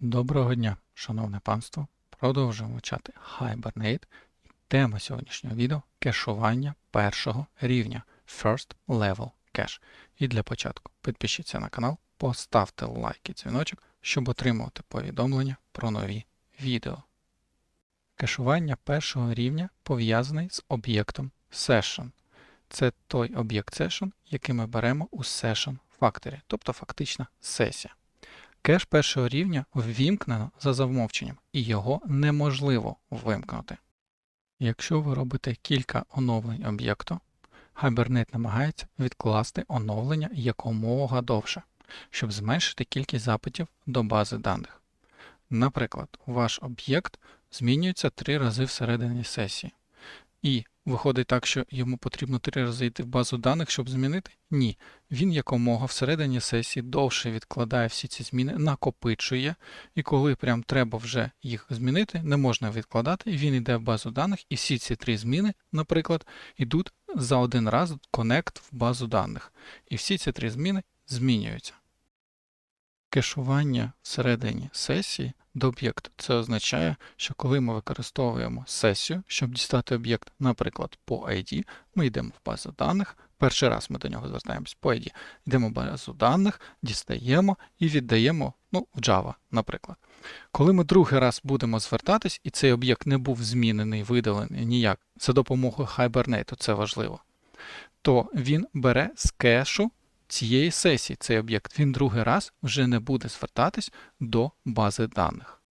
Доброго дня, шановне панство. Продовжуємо вивчати Hibernate. Тема сьогоднішнього відео кешування першого рівня First Level Cache. І для початку підпишіться на канал, поставте лайк і дзвіночок, щоб отримувати повідомлення про нові відео. Кешування першого рівня пов'язаний з об'єктом Session. Це той об'єкт Session, який ми беремо у Session Factory, тобто фактична сесія. Кеш першого рівня ввімкнено за замовченням, і його неможливо вимкнути. Якщо ви робите кілька оновлень об'єкту, Hibernate намагається відкласти оновлення якомога довше, щоб зменшити кількість запитів до бази даних. Наприклад, ваш об'єкт змінюється три рази всередині сесії. І виходить так, що йому потрібно три рази йти в базу даних, щоб змінити? Ні. Він якомога всередині сесії довше відкладає всі ці зміни, накопичує, і коли прям треба вже їх змінити, не можна відкладати, він йде в базу даних, і всі ці три зміни, наприклад, йдуть за один раз коннект в базу даних. І всі ці три зміни змінюються. Кешування всередині сесії до об'єкту. Це означає, що коли ми використовуємо сесію, щоб дістати об'єкт, наприклад, по ID, ми йдемо в базу даних. Перший раз ми до нього звертаємось по ID, йдемо в базу даних, дістаємо і віддаємо ну, в Java, наприклад. Коли ми другий раз будемо звертатись, і цей об'єкт не був змінений, видалений ніяк, за допомогою Hibernate, це важливо, то він бере з кешу цієї сесії цей об'єкт, він другий раз вже не буде звертатись до бази даних.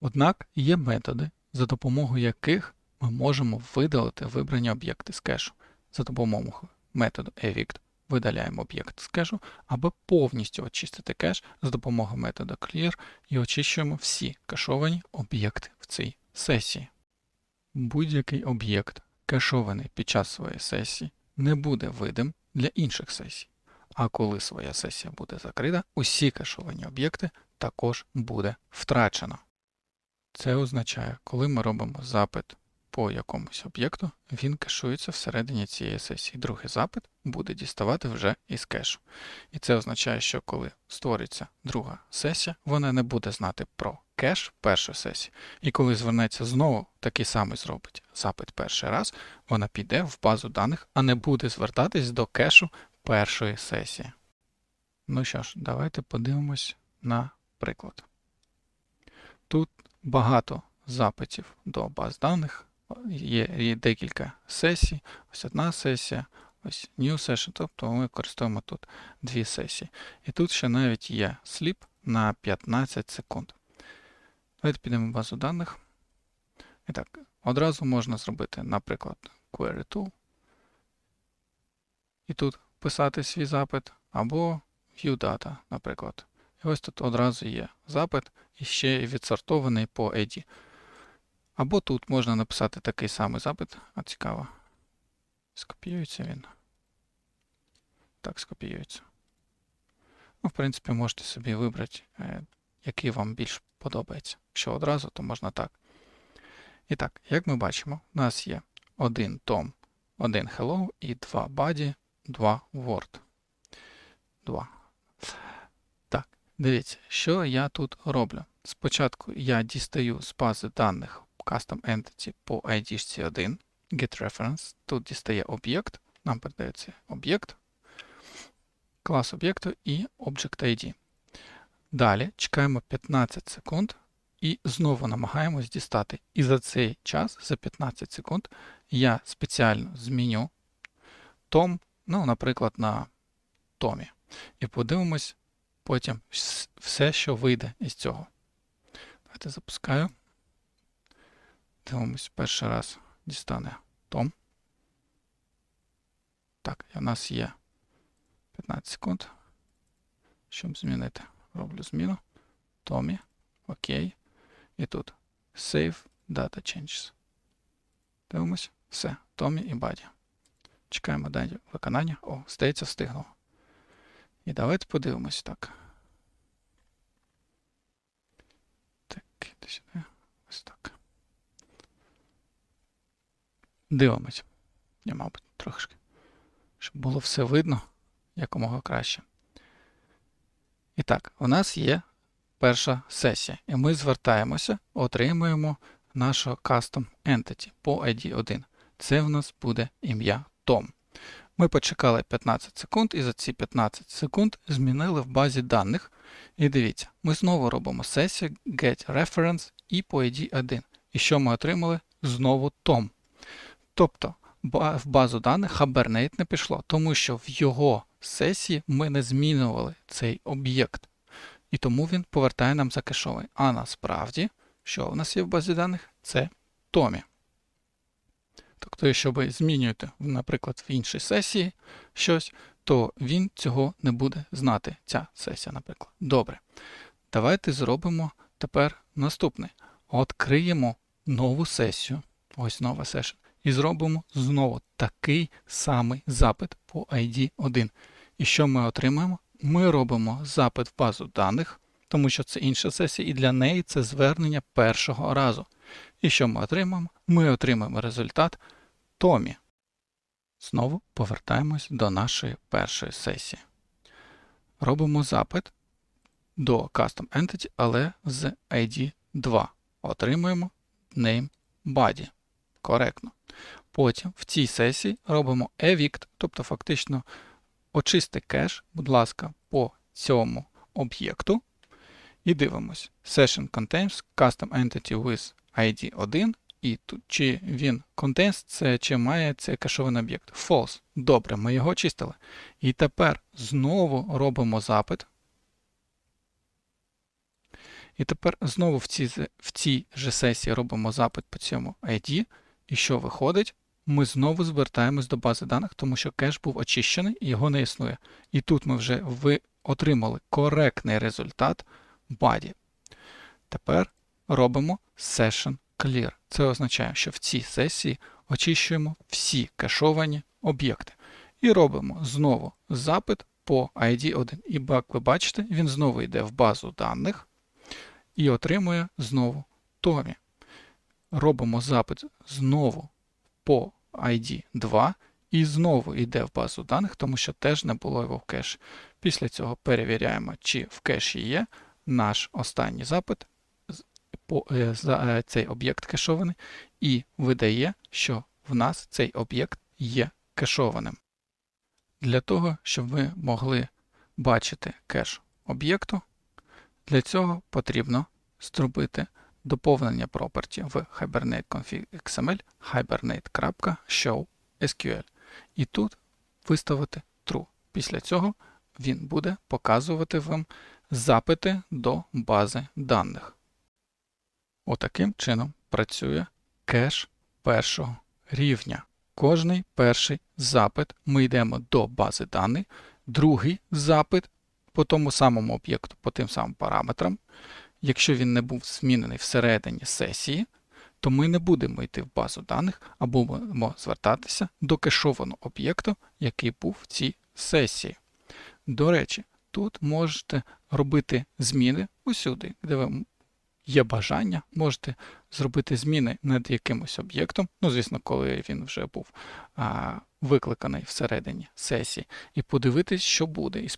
Однак є методи, за допомогою яких ми можемо видалити вибрані об'єкти з кешу. За допомогою методу evict видаляємо об'єкт з кешу, або повністю очистити кеш за допомогою методу clear і очищуємо всі кешовані об'єкти в цій сесії. Будь-який об'єкт, кешований під час своєї сесії, не буде видим для інших сесій. А коли своя сесія буде закрита, усі кешовані об'єкти також буде втрачено. Це означає, коли ми робимо запит по якомусь об'єкту, він кешується всередині цієї сесії. Другий запит буде діставати вже із кешу. І це означає, що коли створиться друга сесія, вона не буде знати про кеш першої сесії. І коли звернеться знову, такий самий зробить запит перший раз, вона піде в базу даних, а не буде звертатись до кешу першої сесії. Ну що ж, давайте подивимось на приклад. Тут багато запитів до баз даних, є, декілька сесій, ось одна сесія, ось new session, тобто ми використовуємо тут дві сесії. І тут ще навіть є сліп на 15 секунд. Давайте підемо в базу даних. І так, одразу можна зробити, наприклад, query tool. І тут писати свій запит, або view data, наприклад. І ось тут одразу є запит і ще відсортований по ID. Або тут можна написати такий самий запит, а цікаво. Скопіюється він. Так, скопіюється. Ну, в принципі, можете собі вибрати, е, який вам більш подобається. Якщо одразу, то можна так. І так, як ми бачимо, у нас є один Tom, один Hello і два body, два Word. Два. Так, дивіться, що я тут роблю. Спочатку я дістаю з бази даних Custom Entity по ID 1 getReference. Тут дістає об'єкт, нам передається об'єкт, клас об'єкту і Object ID. Далі чекаємо 15 секунд і знову намагаємось дістати. І за цей час, за 15 секунд, я спеціально зміню Tom, ну, наприклад, на Томі. І подивимось потім все, що вийде із цього. Давайте запускаю. Дивимось, перший раз дістане Том. Так, і в нас є 15 секунд. Щоб змінити, роблю зміну. Томі. Окей. І тут Save Data Changes. Дивимось. Все. Томі і Баді. Чекаємо далі виконання. О, здається, встигнуло. І давайте подивимось так. Так, іди сюди. Ось так. Дивимось. Я, мабуть, трошки. Щоб було все видно якомога краще. І так, у нас є перша сесія. І ми звертаємося, отримуємо нашу custom entity по ID 1. Це в нас буде ім'я Том. Ми почекали 15 секунд і за ці 15 секунд змінили в базі даних. І дивіться, ми знову робимо сесію get reference і по ID 1. І що ми отримали? Знову Том. Тобто в базу даних Hibernate не пішло, тому що в його сесії ми не змінювали цей об'єкт. І тому він повертає нам закешовий. А насправді, що у нас є в базі даних? Це Томі. Тобто, якщо ви змінюєте, наприклад, в іншій сесії щось, то він цього не буде знати, ця сесія, наприклад. Добре. Давайте зробимо тепер наступне. Откриємо нову сесію, ось нова сесія, і зробимо знову такий самий запит по ID 1. І що ми отримаємо? Ми робимо запит в базу даних, тому що це інша сесія, і для неї це звернення першого разу. І що ми отримаємо? Ми отримаємо результат Томі. Знову повертаємось до нашої першої сесії. Робимо запит до Custom Entity, але з ID 2. Отримуємо name body. Коректно. Потім в цій сесії робимо evict, тобто фактично очисти кеш, будь ласка, по цьому об'єкту. І дивимось. Session contains custom entity with ID 1. І тут чи він contains це чи має цей кешований об'єкт. False. Добре, ми його очистили. І тепер знову робимо запит. І тепер знову в цій, в цій же сесії робимо запит по цьому ID. І що виходить? Ми знову звертаємось до бази даних, тому що кеш був очищений і його не існує. І тут ми вже ви отримали коректний результат body. Тепер робимо session clear. Це означає, що в цій сесії очищуємо всі кешовані об'єкти. І робимо знову запит по ID 1. І як ви бачите, він знову йде в базу даних і отримує знову Томі. Робимо запит знову по ID 2 і знову йде в базу даних, тому що теж не було його в кеші. Після цього перевіряємо, чи в кеші є наш останній запит е, е, цей об'єкт кешований, і видає, що в нас цей об'єкт є кешованим. Для того, щоб ви могли бачити кеш об'єкту, для цього потрібно зробити доповнення property в Hibernate config XML hibernate.show.sql. І тут виставити true. Після цього він буде показувати вам запити до бази даних. Отаким чином працює кеш першого рівня. Кожний перший запит ми йдемо до бази даних, другий запит по тому самому об'єкту, по тим самим параметрам. Якщо він не був змінений всередині сесії, то ми не будемо йти в базу даних, а будемо звертатися до кешованого об'єкту, який був в цій сесії. До речі, тут можете робити зміни усюди, де ви є бажання, можете зробити зміни над якимось об'єктом, ну, звісно, коли він вже був а, викликаний всередині сесії, і подивитись, що буде, і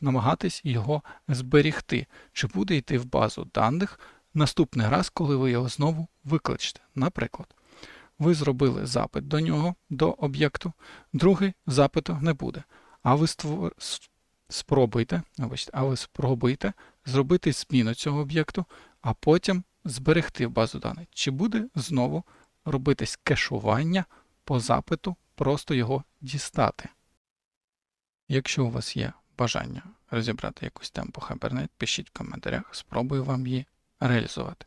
намагатись його зберігти, чи буде йти в базу даних наступний раз, коли ви його знову викличете. Наприклад, ви зробили запит до нього, до об'єкту, другий запиту не буде. А ви створ... спробуйте, а ви спробуйте зробити зміну цього об'єкту, а потім зберегти в базу даних. Чи буде знову робитись кешування по запиту, просто його дістати. Якщо у вас є бажання розібрати якусь тему по Hibernate, пишіть в коментарях, спробую вам її реалізувати.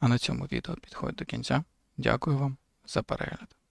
А на цьому відео підходить до кінця. Дякую вам за перегляд.